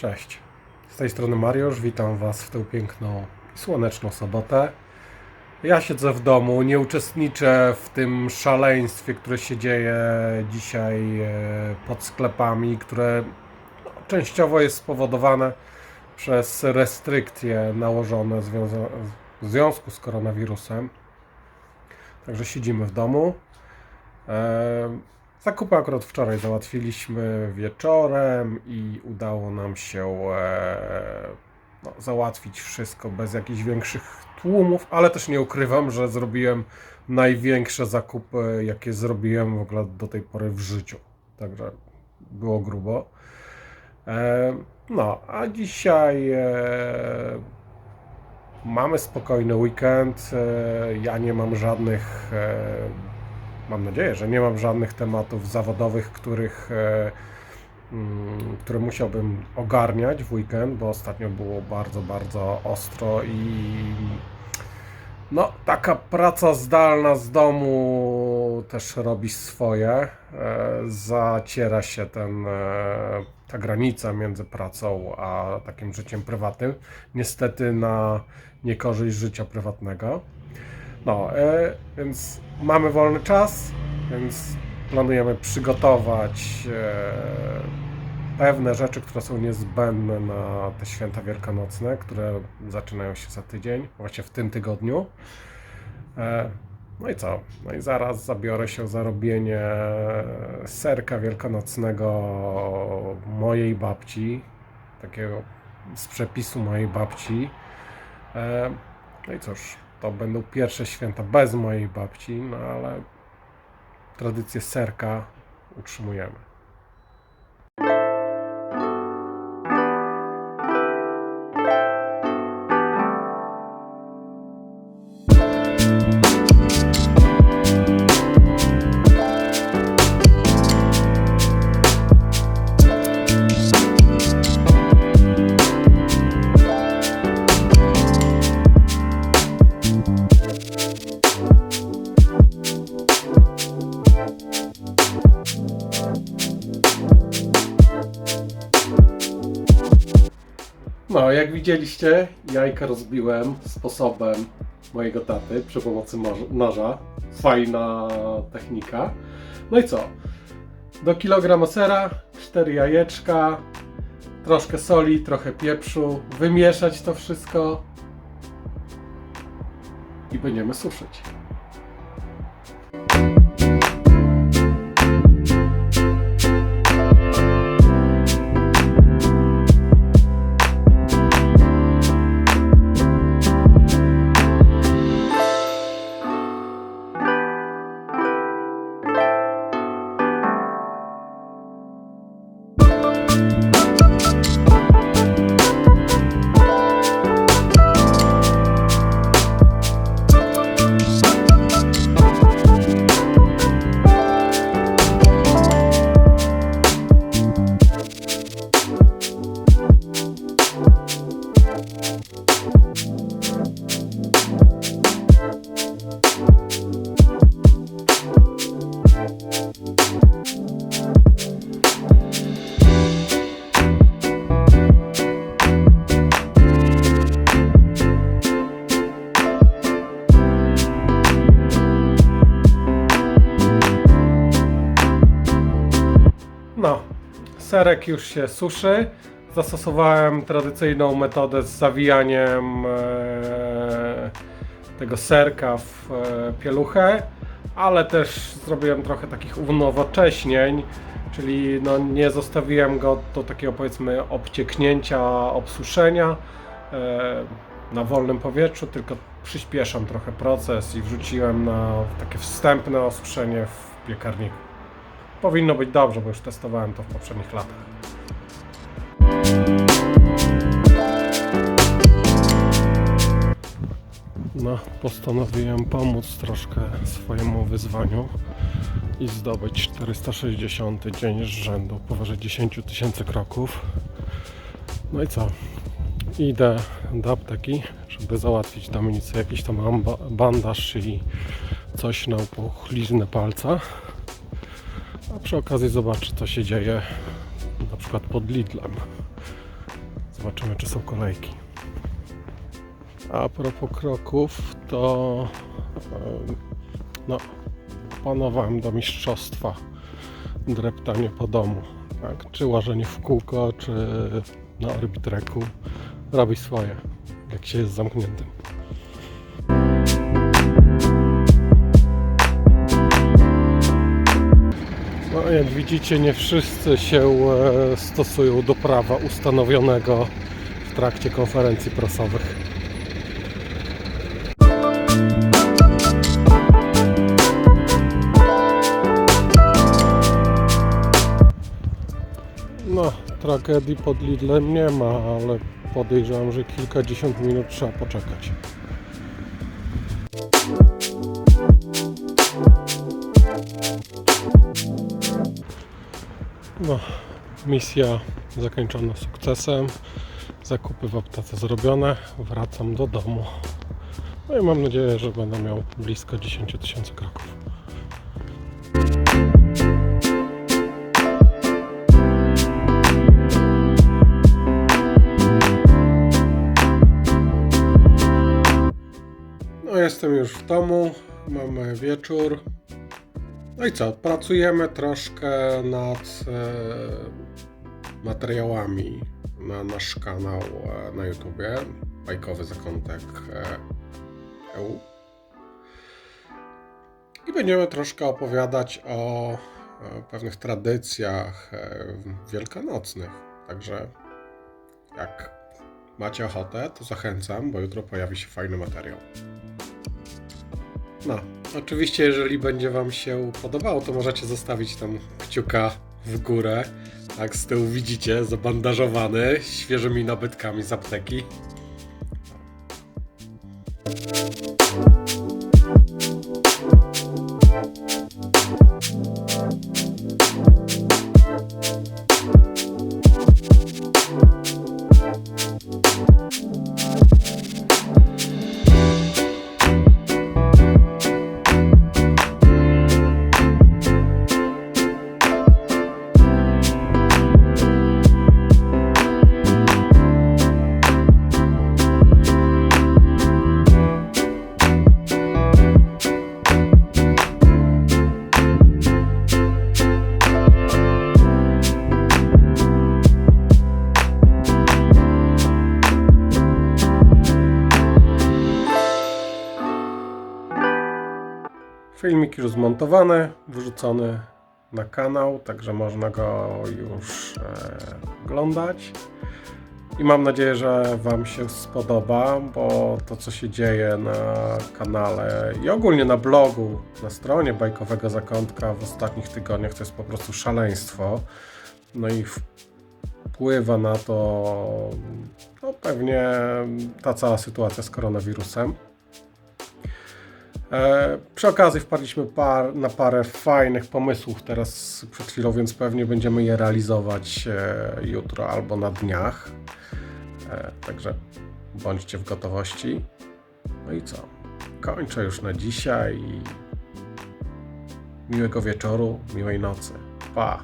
Cześć. Z tej strony Mariusz, witam Was w tę piękną i słoneczną sobotę. Ja siedzę w domu, nie uczestniczę w tym szaleństwie, które się dzieje dzisiaj e, pod sklepami, które no, częściowo jest spowodowane przez restrykcje nałożone w związku z koronawirusem. Także siedzimy w domu. Zakupy akurat wczoraj załatwiliśmy wieczorem i udało nam się e, no, załatwić wszystko bez jakichś większych tłumów, ale też nie ukrywam, że zrobiłem największe zakupy, jakie zrobiłem w ogóle do tej pory w życiu. Także było grubo. E, no, a dzisiaj e, mamy spokojny weekend. Ja nie mam żadnych mam nadzieję, że nie mam żadnych tematów zawodowych, których, e, mm, które musiałbym ogarniać w weekend, bo ostatnio było bardzo, bardzo ostro i no, taka praca zdalna z domu też robi swoje. E, Zaciera się ten, e, ta granica między pracą a takim życiem prywatnym. Niestety na niekorzyść życia prywatnego. No, e, więc mamy wolny czas, więc planujemy przygotować e, pewne rzeczy, które są niezbędne na te święta wielkanocne, które zaczynają się za tydzień, właśnie w tym tygodniu. E, no i co? No i zaraz zabiorę się za robienie serka wielkanocnego mojej babci, takiego z przepisu mojej babci. E, no i cóż, to będą pierwsze święta bez mojej babci, no ale tradycję serka utrzymujemy. Widzieliście, jajka rozbiłem sposobem mojego taty przy pomocy noża. Fajna technika. No i co? Do kilograma sera, 4 jajeczka, troszkę soli, trochę pieprzu, wymieszać to wszystko i będziemy suszyć. Serek już się suszy. Zastosowałem tradycyjną metodę z zawijaniem e, tego serka w e, pieluchę, ale też zrobiłem trochę takich unowocześnień, czyli no, nie zostawiłem go do takiego powiedzmy obcieknięcia, obsuszenia e, na wolnym powietrzu, tylko przyspieszam trochę proces i wrzuciłem na takie wstępne osuszenie w piekarniku. Powinno być dobrze, bo już testowałem to w poprzednich latach. No, postanowiłem pomóc troszkę swojemu wyzwaniu i zdobyć 460 dzień z rzędu powyżej 10 tysięcy kroków. No i co? Idę do apteki, żeby załatwić Dominice jakiś tam bandaż i coś na opuchliznę palca. A przy okazji zobaczę, co się dzieje na przykład pod Lidlem. Zobaczymy, czy są kolejki. A propos kroków, to no, do mistrzostwa dreptanie po domu. Tak? Czy łażenie w kółko, czy na orbitreku. Robi swoje, jak się jest zamkniętym. Jak widzicie, nie wszyscy się e, stosują do prawa ustanowionego w trakcie konferencji prasowych. No, tragedii pod Lidlem nie ma, ale podejrzewam, że kilkadziesiąt minut trzeba poczekać. No, misja zakończona sukcesem. Zakupy w aptece zrobione. Wracam do domu. No i mam nadzieję, że będę miał blisko 10 tysięcy kroków. No jestem już w domu. Mamy wieczór. No i co? Pracujemy troszkę nad e, materiałami na nasz kanał e, na YouTubie. Bajkowy zakątek e, EU. I będziemy troszkę opowiadać o e, pewnych tradycjach e, wielkanocnych. Także jak macie ochotę, to zachęcam, bo jutro pojawi się fajny materiał. No, oczywiście, jeżeli będzie Wam się podobało, to możecie zostawić tam kciuka w górę. Tak, z tyłu widzicie, zabandażowany świeżymi nabytkami z apteki. Filmik już zmontowany, wrzucony na kanał, także można go już e, oglądać. I mam nadzieję, że Wam się spodoba, bo to, co się dzieje na kanale i ogólnie na blogu, na stronie Bajkowego Zakątka w ostatnich tygodniach, to jest po prostu szaleństwo. No i wpływa na to no, pewnie ta cała sytuacja z koronawirusem. E, przy okazji wpadliśmy par, na parę fajnych pomysłów teraz przed chwilą, więc pewnie będziemy je realizować e, jutro albo na dniach. E, także bądźcie w gotowości. No i co? Kończę już na dzisiaj. Miłego wieczoru, miłej nocy. Pa!